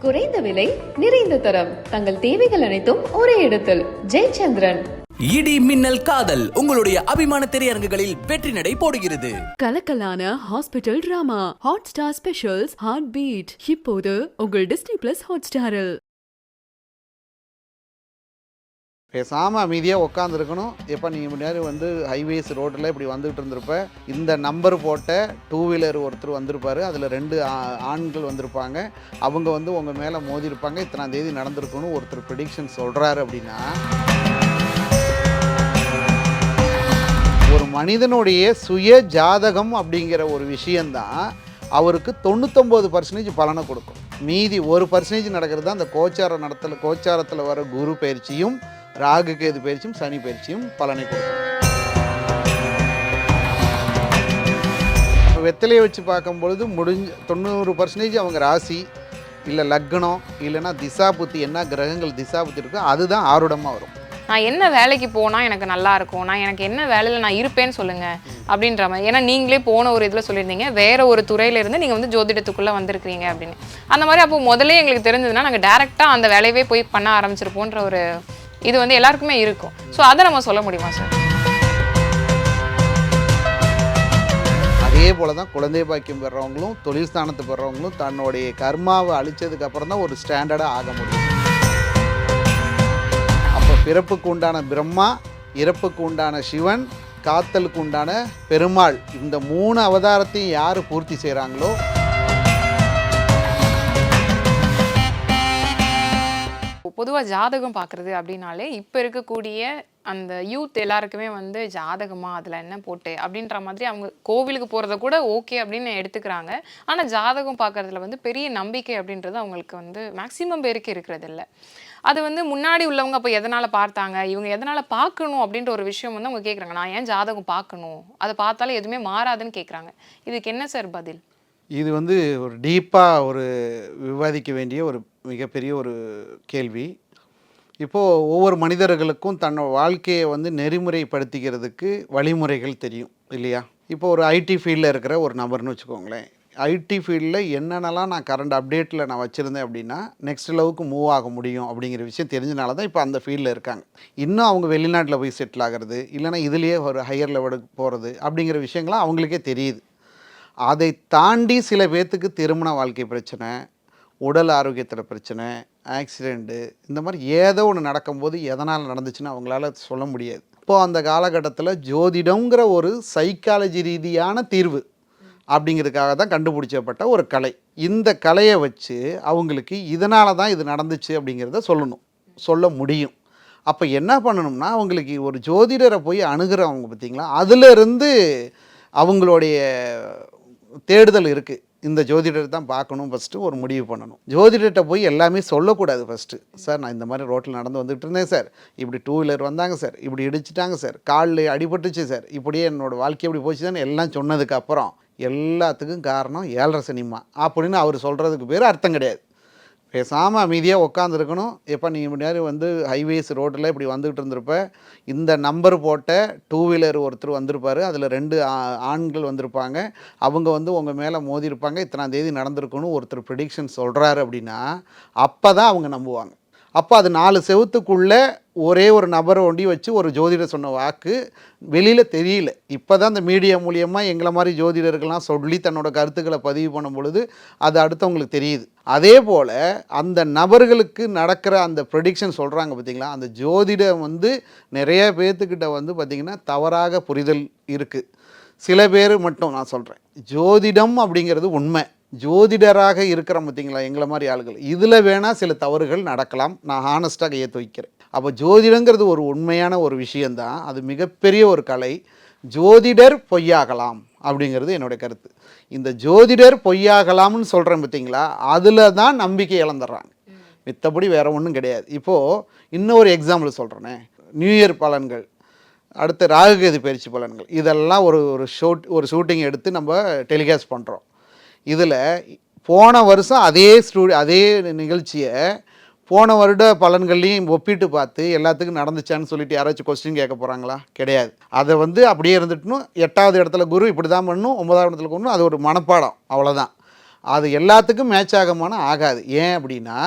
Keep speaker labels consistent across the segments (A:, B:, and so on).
A: குறைந்த விலை நிறைந்த தரம். தங்கள் தேவைகள் அனைத்தும் ஒரே இடத்தில். ஜெயச்சந்திரன்.
B: இடி மின்னல் காதல் உங்களுடைய அபிமான திரையரங்குகளில் வெற்றி நடை போடுகிறது.
C: கலக்கலான hospital drama Hotstar specials heart beat இப்போது உங்கள் டிஸ்னி பிளஸ் ஹாட் ஸ்டாரில்
D: பேசாமல் அமைதியாக உட்காந்துருக்கணும் எப்போ நீங்கள் முன்னாடி வந்து ஹைவேஸ் ரோட்டில் இப்படி வந்துகிட்டு இருந்திருப்ப இந்த நம்பர் போட்ட டூ வீலர் ஒருத்தர் வந்திருப்பார். அதில் ரெண்டு ஆ- ஆண்கள் வந்திருப்பாங்க. அவங்க வந்து உங்கள் மேலே மோதிருப்பாங்க இத்தனாம் தேதி நடந்திருக்கணும் ஒருத்தர் ப்ரிடிக்ஷன் சொல்கிறாரு அப்படின்னா ஒரு மனிதனுடைய சுய ஜாதகம் அப்படிங்கிற ஒரு விஷயந்தான் அவருக்கு தொண்ணூத்தொம்பது பர்சன்டேஜ் பலனை கொடுக்கும். மீதி ஒரு பர்சன்டேஜ் நடக்கிறது தான் அந்த கோச்சார நடத்தல கோச்சாரத்தில் வர குரு பயிற்சியும் ராகு கேது பயிற்சியும் சனி பயிற்சியும் பலனை கொடுக்கும். வெத்தலையை வச்சு பார்க்கும்பொழுது முடிஞ்ச தொண்ணூறு பர்சன்டேஜ் அவங்க ராசி இல்லை லக்னம் இல்லைன்னா திசா புத்தி என்ன கிரகங்கள் திசா புத்தி இருக்கோ அதுதான் ஆருடமாக வரும்.
E: நான் என்ன வேலைக்கு போனால் எனக்கு நல்லா இருக்கும் நான் எனக்கு என்ன வேலையில் நான் இருப்பேன்னு சொல்லுங்க அப்படின்ற மாதிரி. ஏன்னா நீங்களே போன ஒரு இதில் சொல்லியிருந்தீங்க வேற ஒரு துறையிலேருந்து நீங்கள் வந்து ஜோதிடத்துக்குள்ளே வந்திருக்கிறீங்க அப்படின்னு. அந்த மாதிரி அப்போ முதல்ல எங்களுக்கு தெரிஞ்சதுன்னா நாங்கள் டேரெக்டாக அந்த வேலையவே போய் பண்ண ஆரம்பிச்சிருப்போன்ற ஒரு இது வந்து எல்லாருக்குமே இருக்கும். ஸோ அதை நம்ம சொல்ல முடியுமா சார்
D: அதே போல தான் குழந்தை பாக்கியம் பெறவங்களும் தொழில் ஸ்தானத்தை பெறவங்களும் தன்னுடைய கர்மாவை அழிச்சதுக்கு அப்புறம் தான் ஒரு ஸ்டாண்டர்டாக ஆக முடியும். அப்போ பிறப்புக்கு உண்டான பிரம்மா இறப்புக்கு உண்டான சிவன் காத்தலுக்கு உண்டான பெருமாள் இந்த மூணு அவதாரத்தையும் யார் பூர்த்தி செய்கிறாங்களோ
E: பொதுவாக ஜாதகம் பார்க்குறது அப்படின்னாலே இப்போ இருக்கக்கூடிய அந்த யூத் எல்லாருக்குமே வந்து ஜாதகமா அதில் என்ன போட்டு அப்படின்ற மாதிரி அவங்க கோவிலுக்கு போகிறத கூட ஓகே அப்படின்னு எடுத்துக்கிறாங்க. ஆனால் ஜாதகம் பார்க்குறதுல வந்து பெரிய நம்பிக்கை அப்படின்றது அவங்களுக்கு வந்து மேக்ஸிமம் பேருக்கு இருக்கிறது இல்லை. அது வந்து முன்னாடி உள்ளவங்க அப்போ எதனால் பார்த்தாங்க இவங்க எதனால் பார்க்கணும் அப்படின்ற ஒரு விஷயம் வந்து அவங்க கேட்குறாங்க நான் ஏன் ஜாதகம் பார்க்கணும்? அதை பார்த்தாலே எதுவுமே மாறாதுன்னு கேட்குறாங்க இதுக்கு என்ன சார் பதில்?
D: இது வந்து ஒரு டீப்பாக ஒரு விவாதிக்க வேண்டிய ஒரு மிகப்பெரிய ஒரு கேள்வி. இப்போது ஒவ்வொரு மனிதர்களுக்கும் தன்னோட வாழ்க்கையை வந்து நெறிமுறைப்படுத்திக்கிறதுக்கு வழிமுறைகள் தெரியும் இல்லையா? இப்போ ஒரு ஐடி ஃபீல்டில் இருக்கிற ஒரு நபர்னு வச்சுக்கோங்களேன். ஐடி ஃபீல்டில் என்னென்னலாம் நான் கரண்ட் அப்டேட்டில் நான் வச்சுருந்தேன் அப்படின்னா நெக்ஸ்ட் லெவலுக்கு மூவ் ஆக முடியும் அப்படிங்கிற விஷயம் தெரிஞ்சனால தான் இப்போ அந்த ஃபீல்டில் இருக்காங்க. இன்னும் அவங்க வெளிநாட்டில் போய் செட்டில் ஆகிறது இல்லைனா இதுலேயே ஒரு ஹையர் லெவலுக்கு போகிறது அப்படிங்கிற விஷயங்கள்லாம் அவங்களுக்கே தெரியுது. அதை தாண்டி சில பேர்த்துக்கு திருமண வாழ்க்கை பிரச்சனை உடல் ஆரோக்கியத்தில் பிரச்சனை ஆக்சிடெண்ட்டு இந்த மாதிரி ஏதோ ஒன்று நடக்கும்போது எதனால் நடந்துச்சுன்னு அவங்களால சொல்ல முடியாது. இப்போது அந்த காலகட்டத்தில் ஜோதிடங்கிற ஒரு சைக்காலஜி ரீதியான தீர்வு அப்படிங்கிறதுக்காக தான் கண்டுபிடிச்சப்பட்ட ஒரு கலை. இந்த கலையை வச்சு அவங்களுக்கு இதனால தான் இது நடந்துச்சு அப்படிங்கிறத சொல்லணும். சொல்ல முடியும். அப்போ என்ன பண்ணணும்னா அவங்களுக்கு ஒரு ஜோதிடரை போய் அணுகிறவங்க பார்த்தீங்களா அதிலிருந்து அவங்களுடைய தேடுதல் இருக்குது இந்த ஜோதிடர் தான் பார்க்கணும் ஃபஸ்ட்டு ஒரு முடிவு பண்ணணும். ஜோதிடர்கிட்ட போய் எல்லாமே சொல்லக்கூடாது ஃபஸ்ட்டு சார் நான் இந்த மாதிரி ரோட்டில் நடந்து வந்துட்டு இருந்தேன் சார். இப்படி டூ வீலர் வந்தாங்க சார். இப்படி இடிச்சிட்டாங்க சார். காலில் அடிபட்டுச்சு சார். இப்படியே என்னோடய வாழ்க்கை எப்படி போச்சுதான்னு எல்லாம் சொன்னதுக்கப்புறம் எல்லாத்துக்கும் காரணம் ஏழரை சினிமா. அப்படின்னு அவர் சொல்கிறதுக்கு பேர் அர்த்தம் கிடையாது. பேசாமல் அமைதியாக உட்காந்துருக்கணும் எப்போ நீங்கள் முன்னாடி வந்து ஹைவேஸ் ரோட்டில் இப்படி வந்துகிட்டு இருந்திருப்ப இந்த நம்பர் போட்ட டூ வீலர் ஒருத்தர் வந்திருப்பார். அதில் ரெண்டு ஆ- ஆண்கள் வந்திருப்பாங்க. அவங்க வந்து உங்கள் மேலே மோதிருப்பாங்க இத்தனாம் தேதி நடந்திருக்கணும் ஒருத்தர் ப்ரிடிக்ஷன் சொல்கிறாரு அப்படின்னா அப்போ தான் அவங்க நம்புவாங்க. அப்போ அது நாலு செவுத்துக்குள்ளே ஒரே ஒரு நபரை ஒண்டி வச்சு ஒரு ஜோதிடர் சொன்ன வாக்கு வெளியில் தெரியல. இப்போ தான் இந்த மீடியா மூலியமாக எங்களை மாதிரி ஜோதிடர்கள்லாம் சொல்லி தன்னோட கருத்துக்களை பதிவு பண்ணும் பொழுது அது அடுத்தவங்களுக்கு தெரியுது. அதே போல் அந்த நபர்களுக்கு நடக்கிற அந்த ப்ரெடிக்ஷன் சொல்கிறாங்க பார்த்திங்களா அந்த ஜோதிடம் வந்து நிறைய பேர்த்துக்கிட்ட வந்து பார்த்திங்கன்னா தவறாக புரிதல் இருக்குது சில பேர் மட்டும் நான் சொல்கிறேன் ஜோதிடம் அப்படிங்கிறது உண்மை. ஜோதிடராக இருக்கிற பார்த்திங்களா எங்களை மாதிரி ஆளுகள். இதில் வேணால் சில தவறுகள் நடக்கலாம். நான் ஹானஸ்ட்டாக ஏற்று வைக்கிறேன். அப்போ ஜோதிடங்கிறது ஒரு உண்மையான ஒரு விஷயந்தான் அது மிகப்பெரிய ஒரு கலை. ஜோதிடர் பொய்யாகலாம் அப்படிங்கிறது என்னுடைய கருத்து. இந்த ஜோதிடர் பொய்யாகலாம்னு சொல்கிறேன் பார்த்தீங்களா? அதில் தான் நம்பிக்கை இழந்துடுறாங்க. மித்தபடி வேறு ஒன்றும் கிடையாது. இப்போது இன்னொரு எக்ஸாம்பிள் சொல்கிறேனே நியூ இயர் பலன்கள் அடுத்து ராகுகேது பயிற்சி பலன்கள் இதெல்லாம் ஒரு ஒரு ஷூட் ஒரு ஷூட்டிங் எடுத்து நம்ம டெலிகாஸ்ட் பண்ணுறோம் இதில் போன வருஷம் அதே ஸ்டூடியோ அதே நிகழ்ச்சியை போன வருட பலன்கள்லையும் ஒப்பிட்டு பார்த்து எல்லாத்துக்கும் நடந்துச்சான்னு சொல்லிட்டு யாராச்சும் கொஸ்டின் கேட்க போகிறாங்களா கிடையாது. அதை வந்து அப்படியே இருந்துட்டுனும் எட்டாவது இடத்துல குரு இப்படி தான் பண்ணும். ஒன்பதாவது இடத்துல கொண்டு அது ஒரு மனப்பாடம். அவ்வளோதான் அது எல்லாத்துக்கும் மேட்ச் ஆகமான ஆகாது. ஏன் அப்படின்னா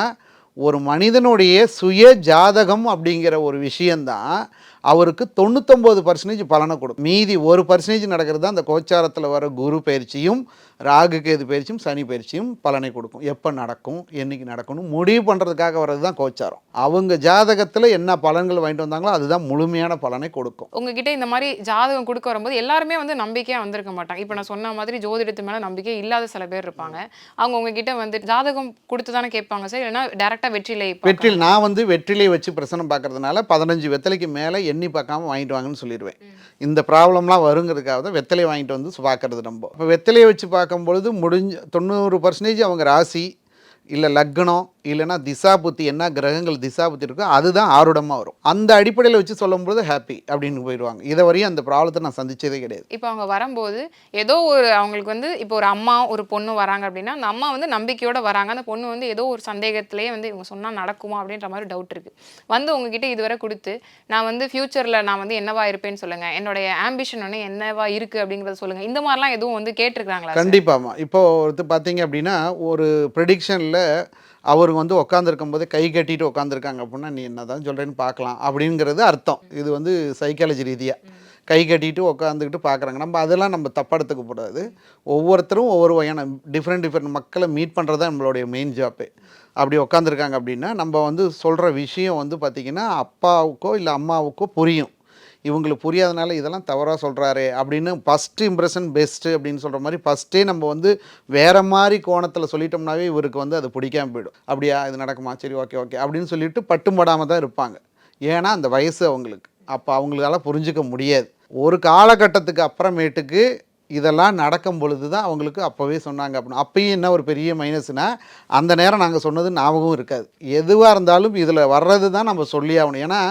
D: ஒரு மனிதனுடைய சுய ஜாதகம் அப்படிங்கிற ஒரு விஷயந்தான் அவருக்கு தொண்ணூத்தொம்பது பர்சன்டேஜ் பலனை கொடுக்கும். மீதி ஒரு பர்சன்டேஜ் நடக்கிறது தான் அந்த கோச்சாரத்தில் வர குரு பயிற்சியும் ராகு கேது பயிற்சியும் சனி பயிற்சியும் பலனை கொடுக்கும். எப்போ நடக்கும் என்னைக்கு நடக்கணும் முடிவு பண்ணுறதுக்காக வர்றது தான் கோச்சாரம். அவங்க ஜாதகத்தில் என்ன பலன்கள் வாங்கிட்டு வந்தாங்களோ அதுதான் முழுமையான பலனை கொடுக்கும்.
E: உங்ககிட்ட இந்த மாதிரி ஜாதகம் கொடுக்க வரும்போது எல்லாருமே வந்து நம்பிக்கையா வந்திருக்க மாட்டாங்க. இப்போ நான் சொன்ன மாதிரி ஜோதிடத்து மேல நம்பிக்கை இல்லாத சில பேர் இருப்பாங்க. அவங்க உங்ககிட்ட வந்து ஜாதகம் கொடுத்து தானே கேட்பாங்க சார்? இல்லைன்னா டேரக்டா வெற்றிலை
D: வெற்றில் நான் வந்து வெற்றிலை வச்சு பிரசனம் பார்க்கறதுனால பதினஞ்சு வெத்தலைக்கு மேலே எண்ணி பார்க்காம வாங்கிட்டு வாங்கன்னு சொல்லிடுவேன். இந்த ப்ராப்ளம்லாம் வருங்கிறதுக்காக தான் வெத்தலை வாங்கிட்டு வந்து பார்க்கறது நம்ம இப்போ வெத்தலையை வச்சு பார்க்கும்பொழுது முடிஞ்ச தொண்ணூறு பர்சன்டேஜ் அவங்க ராசி இல்லை லக்னம் இல்லைன்னா திசா புத்தி என்ன கிரகங்கள் திசா புத்தி இருக்கோ அதுதான் ஆருடமாக வரும். அந்த அடிப்படையில் வச்சு சொல்லும்போது ஹாப்பி அப்படின்னு போயிடுவாங்க. இதை வரையும் அந்த ப்ராப்ளத்தை நான் சந்திச்சதே கிடையாது.
E: இப்போ அவங்க வரும்போது ஏதோ ஒரு அவங்களுக்கு வந்து இப்போ ஒரு அம்மா ஒரு பொண்ணு வராங்க அப்படின்னா அந்த அம்மா வந்து நம்பிக்கையோட வராங்க. அந்த பொண்ணு வந்து ஏதோ ஒரு சந்தேகத்திலேயே வந்து இவங்க சொன்னா நடக்குமா அப்படின்ற மாதிரி டவுட் இருக்கு. வந்து உங்ககிட்ட இதுவரை கொடுத்து நான் வந்து ஃபியூச்சர்ல நான் வந்து என்னவா இருப்பேன்னு சொல்லுங்க. என்னுடைய ஆம்பிஷன் வந்து என்னவா இருக்கு அப்படிங்கறத சொல்லுங்க. இந்த மாதிரிலாம் எதுவும் வந்து கேட்டிருக்காங்களா sir?
D: கண்டிப்பாமா இப்போ ஒருத்தர் பார்த்தீங்க அப்படின்னா ஒரு ப்ரெடிக்ஷனில் அவர் வந்து உட்காந்துருக்கும் போது கை கட்டிட்டு உட்காந்துருக்காங்க அப்படின்னா நீ என்ன தான் சொல்கிறேன்னு பார்க்கலாம். அப்படிங்கிறது அர்த்தம். இது வந்து சைக்காலஜி ரீதியாக கை கட்டிட்டு உட்காந்துக்கிட்டு பார்க்குறாங்க. நம்ம அதெல்லாம் நம்ம தப்பா எடுத்துக்க கூடாது ஒவ்வொருத்தரும் ஒவ்வொரு வகையான டிஃப்ரெண்ட் டிஃப்ரெண்ட் மக்களை மீட் பண்ணுறது தான் நம்மளுடைய மெயின் ஜாப்பே அப்படி உட்காந்துருக்காங்க அப்படின்னா நம்ம வந்து சொல்கிற விஷயம் வந்து பார்த்திங்கன்னா அப்பாவுக்கோ இல்லை அம்மாவுக்கோ புரியும். இவங்களுக்கு புரியாதனால இதெல்லாம் தவறாக சொல்கிறாரு அப்படின்னு ஃபஸ்ட்டு இம்ப்ரெஷன் பெஸ்ட்டு அப்படின்னு சொல்கிற மாதிரி ஃபஸ்ட்டே நம்ம வந்து வேறு மாதிரி கோணத்தில் சொல்லிட்டோம்னாவே இவருக்கு வந்து அது பிடிக்காம போயிடும். அப்படியா இது நடக்குமா? சரி ஓகே ஓகே அப்படின்னு சொல்லிட்டு பட்டுப்படாமல் தான் இருப்பாங்க. ஏன்னா அந்த வயசு அவங்களுக்கு. அப்போ அவங்களால புரிஞ்சுக்க முடியாது. ஒரு காலகட்டத்துக்கு அப்புறமேட்டுக்கு இதெல்லாம் நடக்கும் பொழுது தான் அவங்களுக்கு அப்போவே சொன்னாங்க அப்படின்னு அப்பயும் என்ன ஒரு பெரிய மைனஸ்னால் அந்த நேரம் நாங்கள் சொன்னது ஞாபகம் இருக்காது. எதுவாக இருந்தாலும் இதில் வர்றது தான் நம்ம சொல்லி ஆகணும். ஏன்னா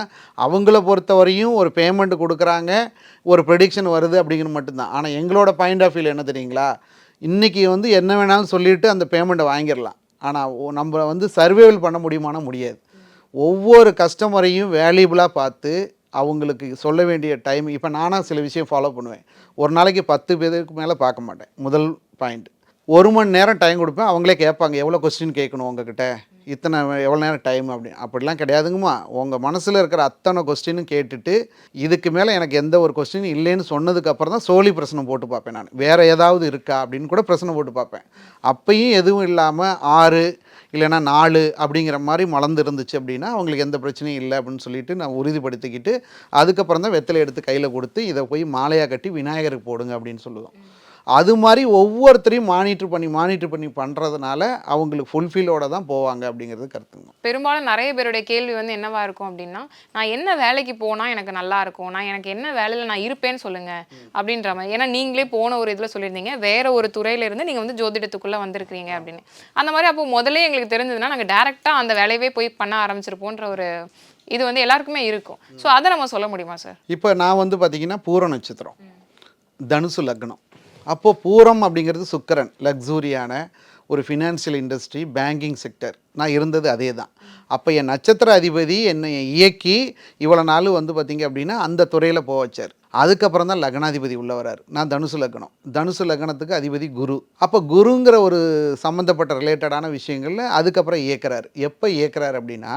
D: அவங்கள பொறுத்தவரையும் ஒரு பேமெண்ட் கொடுக்குறாங்க ஒரு ப்ரெடிக்ஷன் வருது அப்படிங்கிறது மட்டும்தான். ஆனால் எங்களோட பாயிண்ட் ஆஃப் வியூவில் என்ன தெரியுங்களா? இன்றைக்கி வந்து என்ன வேணாலும் சொல்லிவிட்டு அந்த பேமெண்ட்டை வாங்கிடலாம். ஆனால் நம்ம வந்து சர்வைவல் பண்ண முடியுமானா முடியாது. ஒவ்வொரு கஸ்டமரையும் வேல்யூபிளாக பார்த்து அவங்களுக்கு சொல்ல வேண்டிய டைம் இப்போ நானாக சில விஷயம் ஃபாலோ பண்ணுவேன். ஒரு நாளைக்கு பத்து பேருக்கு மேலே பார்க்க மாட்டேன். முதல் பாயிண்ட் ஒரு மணி நேரம் டைம் கொடுப்பேன். அவங்களே கேட்பாங்க எவ்வளோ கொஸ்டின் கேட்கணும் உங்ககிட்ட? இத்தனை எவ்வளோ நேரம் டைம் அப்படி அப்படிலாம் கிடையாதுங்கம்மா. உங்கள் மனசில் இருக்கிற அத்தனை கொஸ்டினும் கேட்டுட்டு இதுக்கு மேலே எனக்கு எந்த ஒரு கொஸ்டின் இல்லைன்னு சொன்னதுக்கப்புறம் தான் சோழி பிரச்சனை போட்டு பார்ப்பேன் நான். வேறு ஏதாவது இருக்கா அப்படின்னு கூட பிரச்சனை போட்டு பார்ப்பேன். அப்பையும் எதுவும் இல்லாமல் ஆறு இல்லைன்னா நாலு அப்படிங்கிற மாதிரி மலர்ந்து இருந்துச்சு அப்படின்னா அவங்களுக்கு எந்த பிரச்சனையும் இல்லை அப்படின்னு சொல்லிட்டு நான் உறுதிப்படுத்திக்கிட்டு அதுக்கப்புறம் தான் வெத்தலை எடுத்து கையில் கொடுத்து இதை போய் மாலையாக கட்டி விநாயகருக்கு போடுங்க அப்படின்னு சொல்லுவோம். அது மாதிரி ஒவ்வொருத்தரையும் மானிட்டர் பண்ணி மானிட்டர் பண்ணி பண்ணுறதுனால அவங்களுக்கு ஃபுல்ஃபில்லோட தான் போவாங்க அப்படிங்கிறது கருத்துங்க.
E: பெரும்பாலும் நிறைய பேருடைய கேள்வி வந்து என்னவா இருக்கும் அப்படின்னா நான் என்ன வேலைக்கு போனா எனக்கு நல்லா இருக்கும் நான் எனக்கு என்ன வேலையில நான் இருப்பேன்னு சொல்லுங்க அப்படின்ற மாதிரி. ஏன்னா நீங்களே போன ஒரு இதுல சொல்லியிருந்தீங்க வேற ஒரு துறையில இருந்து நீங்க வந்து ஜோதிடத்துக்குள்ள வந்திருக்கிறீங்க அப்படின்னு. அந்த மாதிரி அப்போ முதல்ல எங்களுக்கு தெரிஞ்சதுன்னா நாங்க டைரக்டா அந்த வேலையவே போய் பண்ண ஆரம்பிச்சிருப்போன்ற ஒரு இது வந்து எல்லாருக்குமே இருக்கும். ஸோ அதை நம்ம சொல்ல முடியுமா சார்
D: இப்போ நான் வந்து பார்த்தீங்கன்னா பூர நட்சத்திரம் தனுசு லக்னம். அப்போது பூரம் அப்படிங்கிறது சுக்கரன் லக்ஸூரியான ஒரு ஃபினான்ஷியல் இண்டஸ்ட்ரி பேங்கிங் செக்டர் நான் இருந்தது அதே தான் அப்போ என் நட்சத்திர அதிபதி என்னை இயக்கி இவ்வளோ நாள் வந்து பார்த்திங்க அப்படின்னா அந்த துறையில் போக வச்சார். அதுக்கப்புறம் தான் லக்னாதிபதி உள்ள வரார். நான் தனுசு லக்னம். தனுசு லக்னத்துக்கு அதிபதி குரு. அப்போ குருங்கிற ஒரு சம்மந்தப்பட்ட ரிலேட்டடான விஷயங்களில் அதுக்கப்புறம் இயக்கிறார். எப்போ இயக்கிறார் அப்படின்னா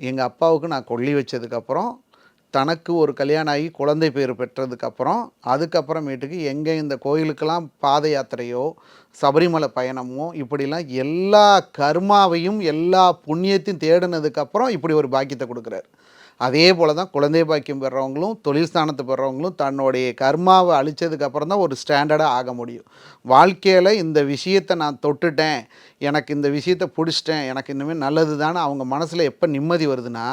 D: எங்கள் அப்பாவுக்கு நான் கொல்லி வச்சதுக்கப்புறம் தனக்கு ஒரு கல்யாணம் ஆகி குழந்தை பேர் பெற்றதுக்கப்புறம் அதுக்கப்புறமேட்டுக்கு எங்கே இந்த கோயிலுக்கெல்லாம் பாத யாத்திரையோ சபரிமலை பயணமோ இப்படிலாம் எல்லா கர்மாவையும் எல்லா புண்ணியத்தையும் தேடினதுக்கப்புறம் இப்படி ஒரு பாக்கியத்தை கொடுக்குறாரு. அதே போல் தான் குழந்தை பாக்கியம் பெறவங்களும் தொழில் ஸ்தானத்தை பெறவங்களும் தன்னுடைய கர்மாவை அழித்ததுக்கப்புறம் தான் ஒரு ஸ்டாண்டர்டாக ஆக முடியும். வாழ்க்கையில் இந்த விஷயத்தை நான் தொட்டுட்டேன் எனக்கு இந்த விஷயத்தை பிடிச்சிட்டேன் எனக்கு இனிமேல் நல்லது தானே அவங்க மனசில் எப்போ நிம்மதி வருதுன்னா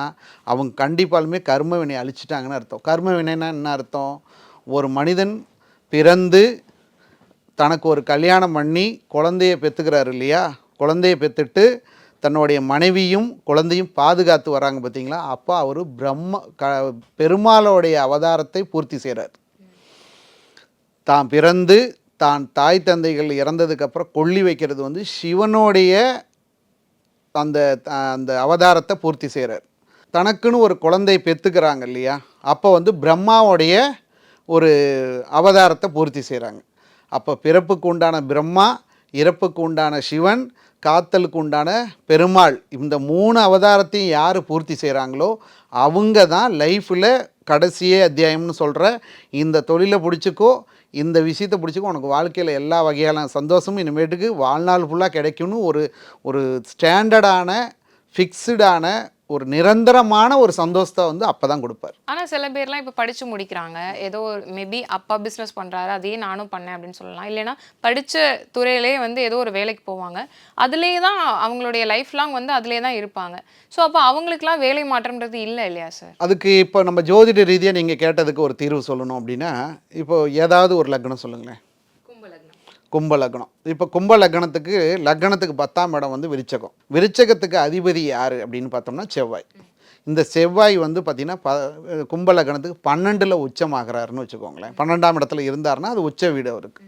D: அவங்க கண்டிப்பாலுமே கர்ம வினை அழிச்சிட்டாங்கன்னு அர்த்தம். கர்ம வினைன்னா என்ன அர்த்தம்? ஒரு மனிதன் பிறந்து தனக்கு ஒரு கல்யாணம் பண்ணி குழந்தைய பெற்றுக்கிறாரு இல்லையா? குழந்தைய பெற்றுட்டு தன்னுடைய மனைவியும் குழந்தையும் பாதுகாத்து வராங்க பார்த்தீங்களா? அப்போ அவர் பிரம்ம க பெருமாளோடைய அவதாரத்தை பூர்த்தி செய்கிறார் தான் பிறந்து தான் தாய் தந்தைகள் இறந்ததுக்கப்புறம் கொள்ளி வைக்கிறது வந்து சிவனுடைய அந்த அந்த அவதாரத்தை பூர்த்தி செய்கிறார் தனக்குன்னு ஒரு குழந்தை பெற்றுக்கிறாங்க இல்லையா? அப்போ வந்து பிரம்மாவுடைய ஒரு அவதாரத்தை பூர்த்தி செய்கிறாங்க அப்போ பிறப்புக்கு உண்டான பிரம்மா இறப்புக்கு உண்டான சிவன் காத்தலுக்கு உண்டான பெருமாள் இந்த மூணு அவதாரத்தையும் யார் பூர்த்தி செய்கிறாங்களோ அவங்க தான் லைஃப்பில் கடைசியே அத்தியாயம்னு சொல்கிற இந்த தொழிலை பிடிச்சிக்கோ இந்த விஷயத்தை பிடிச்சிக்கோ உனக்கு வாழ்க்கையில் எல்லா வகையான சந்தோஷமும் இனிமேட்டுக்கு வாழ்நாள் ஃபுல்லாக கிடைக்கும்னு ஒரு ஒரு ஸ்டாண்டர்டான ஃபிக்ஸ்டான ஒரு நிரந்தரமான ஒரு சந்தோஷத்தை வந்து அப்போ தான் கொடுப்பார்.
E: ஆனா சில பேர்லாம் இப்ப படிச்சு முடிக்கிறாங்க. ஏதோ மேபி அப்பா பிசினஸ் பண்றாரு அதையே நானும் பண்ணேன் அப்படின்னு சொல்லலாம். இல்லைன்னா படிச்ச துறையிலே வந்து ஏதோ ஒரு வேலைக்கு போவாங்க. அதுலேயே தான் அவங்களுடைய லைஃப் லாங் வந்து அதுலேயே தான் இருப்பாங்க. ஸோ அப்போ அவங்களுக்குலாம் வேலை மாற்றம்ன்றது இல்லை இல்லையா சார்
D: அதுக்கு இப்போ நம்ம ஜோதிட ரீதியாக நீங்கள் கேட்டதுக்கு ஒரு தீர்வு சொல்லணும் அப்படின்னா இப்போ ஏதாவது ஒரு லக்னம் சொல்லுங்களேன். கும்ப லக்னம் இப்போ கும்ப லக்னத்துக்கு லக்னத்துக்கு பத்தாம் இடம் வந்து விருச்சகம். விருச்சகத்துக்கு அதிபதி யார் அப்படின்னு பார்த்தோம்னா செவ்வாய். இந்த செவ்வாய் வந்து பார்த்திங்கன்னா ப கும்ப லக்னத்துக்கு பன்னெண்டில் உச்சமாகிறாருன்னு வச்சுக்கோங்களேன். பன்னெண்டாம் இடத்துல இருந்தாருன்னா அது உச்ச வீடு அவருக்கு.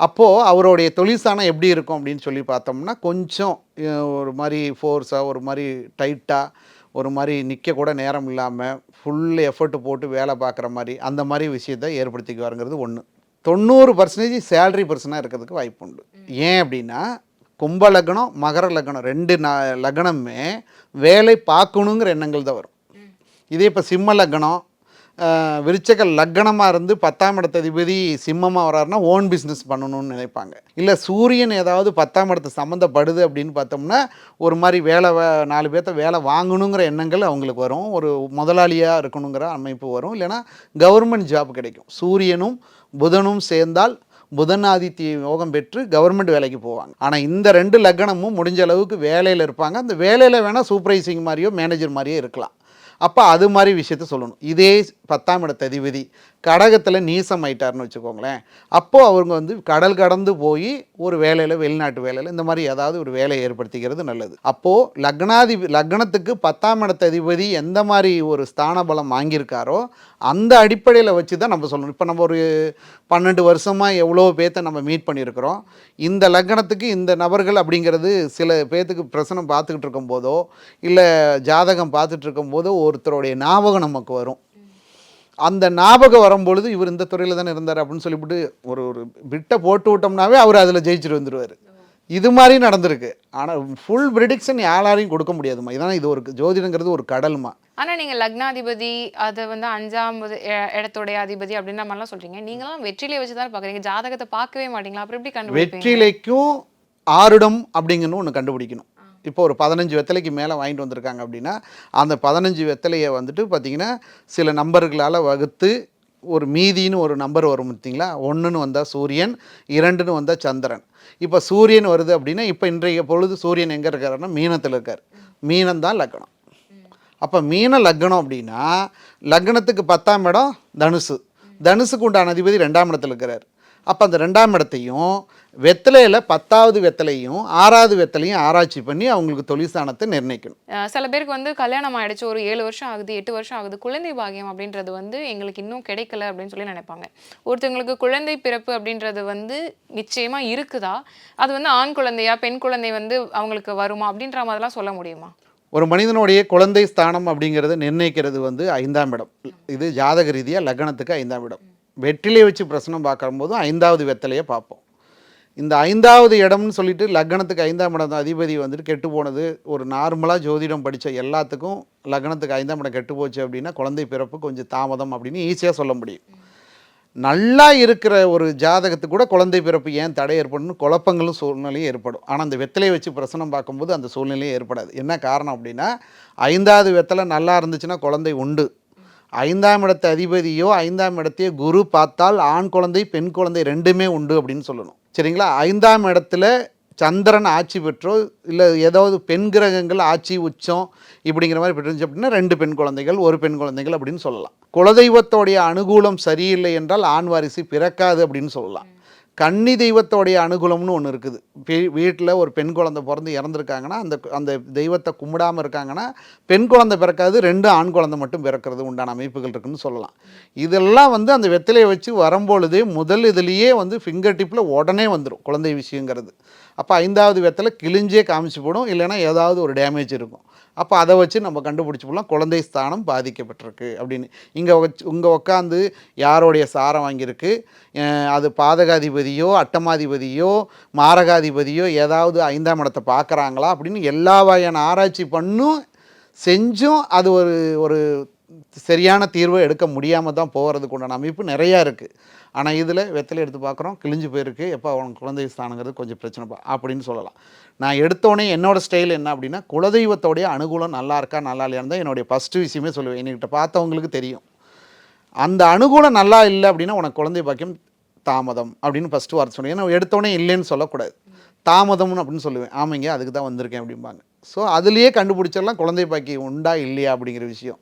D: அப்போது அவருடைய தொழிற்சானம் எப்படி இருக்கும் அப்படின்னு சொல்லி பார்த்தோம்னா கொஞ்சம் ஒரு மாதிரி ஃபோர்ஸாக ஒரு மாதிரி டைட்டாக ஒரு மாதிரி நிற்க கூட நேரம் இல்லாமல் ஃபுல் எஃபர்ட் போட்டு வேலை பார்க்குற மாதிரி அந்த மாதிரி விஷயத்தை ஏற்படுத்திக்குவாருங்கிறது ஒன்று தொண்ணூறு பர்சன்டேஜ் சேலரி பர்சனாக இருக்கிறதுக்கு வாய்ப்பு உண்டு ஏன் அப்படின்னா கும்ப லக்னம் மகர லக்னம் ரெண்டு ந லக்னமே வேலை பார்க்கணுங்கிற எண்ணங்கள் தான் வரும். இதே இப்போ சிம்ம லக்னம் விருச்சக லக்னமாக இருந்து பத்தாம் இடத்த அதிபதி சிம்மமாக வராருன்னா ஓன் பிஸ்னஸ் பண்ணணும்னு நினைப்பாங்க. இல்லை சூரியன் ஏதாவது பத்தாம் இடத்து சம்மந்தப்படுது அப்படின்னு பார்த்தோம்னா ஒரு மாதிரி வேலை நாலு பேர்த்த வேலை வாங்கணுங்கிற எண்ணங்கள் அவங்களுக்கு வரும். ஒரு முதலாளியாக இருக்கணுங்கிற அமைப்பு வரும். இல்லைன்னா கவர்மெண்ட் ஜாப் கிடைக்கும். சூரியனும் புதனும் சேர்ந்தால் புதன் ஆதித்ய யோகம் பெற்று கவர்மெண்ட் வேலைக்கு போவாங்க. ஆனால் இந்த ரெண்டு லக்னமும் முடிஞ்ச அளவுக்கு வேலையில் இருப்பாங்க. அந்த வேலையில் வேணால் சூப்பர்வைசிங் மாதிரியோ மேனேஜர் மாதிரியோ இருக்கலாம். அப்போ அது மாதிரி விஷயத்த சொல்லணும். இதே பத்தாம் இடத்த அதிபதி. கடகத்தில் நீசம் ஆயிட்டாருன்னு வச்சுக்கோங்களேன். அப்போது அவங்க வந்து கடல் கடந்து போய் ஒரு வேலையில் வெளிநாட்டு வேலையில் இந்த மாதிரி ஏதாவது ஒரு வேலையை ஏற்படுத்திக்கிறது நல்லது. அப்போது லக்னாதி லக்னத்துக்கு பத்தாம் இடத்த அதிபதி எந்த மாதிரி ஒரு ஸ்தான பலம் வாங்கியிருக்காரோ அந்த அடிப்படையில் வச்சு தான் நம்ம சொல்லணும். இப்போ நம்ம ஒரு பன்னெண்டு வருஷமாக எவ்வளோ பேர்த்த நம்ம மீட் பண்ணியிருக்கிறோம். இந்த லக்னத்துக்கு இந்த நபர்கள் அப்படிங்கிறது சில பேர்த்துக்கு பிரசனம் பார்த்துக்கிட்டு இருக்கும்போதோ இல்லை ஜாதகம் பார்த்துட்டு இருக்கும்போதோ ஒருத்தருடைய ஞாபகம் நமக்கு வரும். அந்த ஞாபகம் வரும்பொழுது இவர் இந்த துறையில் தானே இருந்தார் அப்படின்னு சொல்லிவிட்டு ஒரு ஒரு பிட்டை போட்டு விட்டோம்னாவே அவர் அதில் ஜெயிச்சுட்டு வந்துடுவார் இது மாதிரி நடந்திருக்கு. ஆனால் ஃபுல் ப்ரிடிக்ஷன் யாராலையும் கொடுக்க முடியாதுமா இதான் இது ஒரு ஜோதிடங்கிறது ஒரு கடல்மா.
E: ஆனா நீங்க லக்னாதிபதி அது வந்து அஞ்சாவது இ- இடத்துடைய அதிபதி அப்படின்ற மாதிரிலாம் சொல்றீங்க. நீங்களாம் வெற்றிலையை வச்சு தான் பாக்குறீங்க. ஜாதகத்தை பார்க்கவே மாட்டீங்களா? அப்புறம் எப்படி கண்டுபிடிப்பீங்க?
D: வெற்றிலைக்கும் ஆருடம் அப்படிங்கன்னு ஒன்று கண்டுபிடிக்கணும். இப்போ ஒரு பதினஞ்சு வெத்தலைக்கு மேலே வாங்கிட்டு வந்திருக்காங்க அப்படின்னா அந்த பதினஞ்சு வெத்தலையை வந்துட்டு பார்த்தீங்கன்னா சில நம்பர்களால் வகுத்து ஒரு மீதின்னு ஒரு நம்பர் வரும் பார்த்தீங்களா? ஒன்றுன்னு வந்தால் சூரியன் இரண்டுன்னு வந்தால் சந்திரன். இப்போ சூரியன் வருது அப்படின்னா இப்போ இன்றைய பொழுது சூரியன் எங்கே இருக்காருன்னா மீனத்தில் இருக்கார். மீனம் தான் லக்னம். அப்போ மீன லக்னம் அப்படின்னா லக்னத்துக்கு பத்தாம் இடம் தனுசு. தனுசுக்கு உண்டான அதிபதி ரெண்டாம் இடத்துல இருக்கிறார் அப்போ அந்த ரெண்டாம் இடத்தையும் வெத்தலையில் பத்தாவது வெத்தலையும் ஆறாவது வெத்தலையும் ஆராய்ச்சி பண்ணி அவங்களுக்கு தொழிற்சானத்தை நிர்ணயிக்கணும்.
E: சில பேருக்கு வந்து கல்யாணம் ஆயிடுச்சு ஒரு ஏழு வருஷம் ஆகுது எட்டு வருஷம் ஆகுது குழந்தை பாக்கியம் அப்படின்றது வந்து எங்களுக்கு இன்னும் கிடைக்கல அப்படின்னு சொல்லி நினைப்பாங்க. ஒருத்தவங்களுக்கு குழந்தை பிறப்பு அப்படின்றது வந்து நிச்சயமா இருக்குதா? அது வந்து ஆண் குழந்தையா பெண் குழந்தை வந்து அவங்களுக்கு வருமா அப்படின்ற மாதிரிலாம் சொல்ல முடியுமா?
D: ஒரு மனிதனுடைய குழந்தை ஸ்தானம் அப்படிங்கிறத நிர்ணயிக்கிறது வந்து ஐந்தாம் இடம். இது ஜாதக ரீதியாக லக்னத்துக்கு ஐந்தாம் இடம். வெற்றிலையை வச்சு பிரசனம் பார்க்கும்போது ஐந்தாவது வெத்தலையை பார்ப்போம். இந்த ஐந்தாவது இடம்னு சொல்லிட்டு லக்னத்துக்கு ஐந்தாம் இடம் அதிபதி வந்துட்டு கெட்டு போனது. ஒரு நார்மலாக ஜோதிடம் படித்த எல்லாத்துக்கும் லக்னத்துக்கு ஐந்தாம் இடம் கெட்டு போச்சு அப்படின்னா குழந்தை பிறப்பு கொஞ்சம் தாமதம் அப்படின்னு ஈஸியாக சொல்ல முடியும். நல்லா இருக்கிற ஒரு ஜாதகத்துக்கு கூட குழந்தை பிறப்பு ஏன் தடை ஏற்படணும் குழப்பங்களும் சூழ்நிலையும் ஏற்படும். ஆனால் அந்த வெத்தலையை வச்சு பிரசனம் பார்க்கும்போது அந்த சூழ்நிலையும் ஏற்படாது. என்ன காரணம் அப்படின்னா ஐந்தாவது வெத்தலை நல்லா இருந்துச்சுன்னா குழந்தை உண்டு. ஐந்தாம் இடத்து அதிபதியோ ஐந்தாம் இடத்தையோ குரு பார்த்தால் ஆண் குழந்தை பெண் குழந்தை ரெண்டுமே உண்டு அப்படின்னு சொல்லணும். சரிங்களா? ஐந்தாம் இடத்துல சந்திரன் ஆட்சி பெற்றோ இல்லை ஏதாவது பெண் கிரகங்கள் ஆட்சி உச்சம் இப்படிங்கிற மாதிரி பெற்றுச்சு அப்படின்னா ரெண்டு பெண் குழந்தைகள் ஒரு பெண் குழந்தைகள் அப்படின்னு சொல்லலாம். குலதெய்வத்தோடைய அனுகூலம் சரியில்லை என்றால் ஆண் வாரிசு பிறக்காது அப்படின்னு சொல்லலாம். கன்னி தெய்வத்தோடைய அனுகூலம்னு ஒன்று இருக்குது. வீட்டில் ஒரு பெண் குழந்தை பிறந்து இறந்துருக்காங்கன்னா அந்த அந்த தெய்வத்தை கும்பிடாமல் இருக்காங்கன்னா பெண் குழந்தை பிறக்காது ரெண்டு ஆண் குழந்தை மட்டும் பிறக்கிறது உண்டான அமைப்புகள் இருக்குதுன்னு சொல்லலாம். இதெல்லாம் வந்து அந்த வெத்திலையை வச்சு வரும்பொழுதே முதல் இதுலேயே வந்து ஃபிங்கர் டிப்பில் உடனே வந்துடும் குழந்தை விஷயங்கிறது. அப்போ ஐந்தாவது விதத்தில் கிழிஞ்சே காமிச்சு போடும் இல்லைன்னா ஏதாவது ஒரு டேமேஜ் இருக்கும். அப்போ அதை வச்சு நம்ம கண்டுபிடிச்சி போடலாம். குழந்தை ஸ்தானம் பாதிக்கப்பட்டிருக்கு அப்படின்னு. இங்கே வச்சு இங்கே உட்காந்து யாருடைய சாரம் வாங்கியிருக்கு? அது பாதகாதிபதியோ அட்டமாதிபதியோ மாரகாதிபதியோ ஏதாவது ஐந்தாம் இடத்தை பார்க்குறாங்களா அப்படின்னு எல்லா வகையான ஆராய்ச்சி பண்ணும் செஞ்சும் அது ஒரு ஒரு சரியான தீர்வை எடுக்க முடியாமல் தான் போகிறதுக்கு உண்டான அமைப்பு நிறையா இருக்குது ஆனால் இதில் வெத்தலை எடுத்து பார்க்குறோம் கிழிஞ்சு போயிருக்கு எப்போ அவன் குழந்தை ஸ்தானங்கிறது கொஞ்சம் பிரச்சனைப்பா அப்படின்னு சொல்லலாம். நான் எடுத்தோடனே என்னோடய ஸ்டைல் என்ன அப்படின்னா குலதெய்வத்தோடைய அனுகூலம் நல்லா இருக்கா நல்லா இல்லையான்னு தான் என்னுடைய ஃபஸ்ட்டு விஷயமே சொல்லுவேன். என்கிட்ட பார்த்தவங்களுக்கு தெரியும். அந்த அனுகூலம் நல்லா இல்லை அப்படின்னா உனக்கு குழந்தை பாக்கியம் தாமதம் அப்படின்னு ஃபஸ்ட்டு வார்த்தை சொல்லுவேன். ஏன்னா எடுத்தோடனே இல்லைன்னு சொல்லக்கூடாது. தாமதம்னு அப்படின்னு சொல்லுவேன். ஆமாங்க அதுக்கு தான் வந்திருக்கேன் அப்படிம்பாங்க. ஸோ அதுலேயே கண்டுபிடிச்சிடலாம் குழந்தை பாக்கியம் உண்டா இல்லையா அப்படிங்கிற விஷயம்.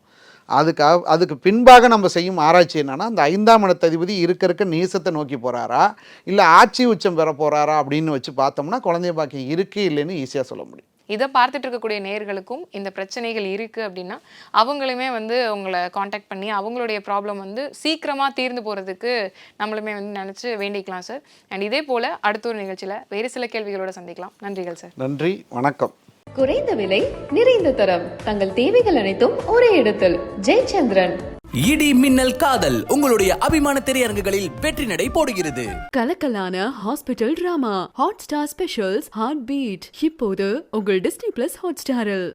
D: அதுக்காக அதுக்கு பின்பாக நம்ம செய்யும் ஆராய்ச்சி என்னன்னா அந்த ஐந்தாம் இடத்ததிபதி இருக்க இருக்க நீசத்தை நோக்கி போகிறாரா இல்லை ஆட்சி உச்சம் பெற போகிறாரா அப்படின்னு வச்சு பார்த்தோம்னா குழந்தை பாக்கியம் இருக்கு இல்லைன்னு ஈஸியாக சொல்ல முடியும்.
E: இதை பார்த்துட்டு இருக்கக்கூடிய நேர்களுக்கும் இந்த பிரச்சனைகள் இருக்கு அப்படின்னா அவங்களுமே வந்து உங்களை காண்டாக்ட் பண்ணி அவங்களுடைய ப்ராப்ளம் வந்து சீக்கிரமா தீர்ந்து போறதுக்கு நம்மளுமே வந்து நினைச்சு வேண்டிக்கலாம் சார் அண்ட் இதே போல அடுத்த ஒரு நிகழ்ச்சியில வேறு சில கேள்விகளோட சந்திக்கலாம். நன்றிகள் சார்
D: நன்றி வணக்கம்.
A: குறைந்த விலை நிறைந்த தரம். தங்கள் தேவைகள் அனைத்தும் ஒரே இடத்தில். ஜெயச்சந்திரன்.
B: இடி மின்னல் காதல் உங்களுடைய அபிமான திரையரங்குகளில் வெற்றி நடை போடுகிறது.
C: கலக்கலான hospital drama Hotstar specials heart beat இப்போது உங்கள் டிஸ்னி பிளஸ் ஹாட் ஸ்டாரில்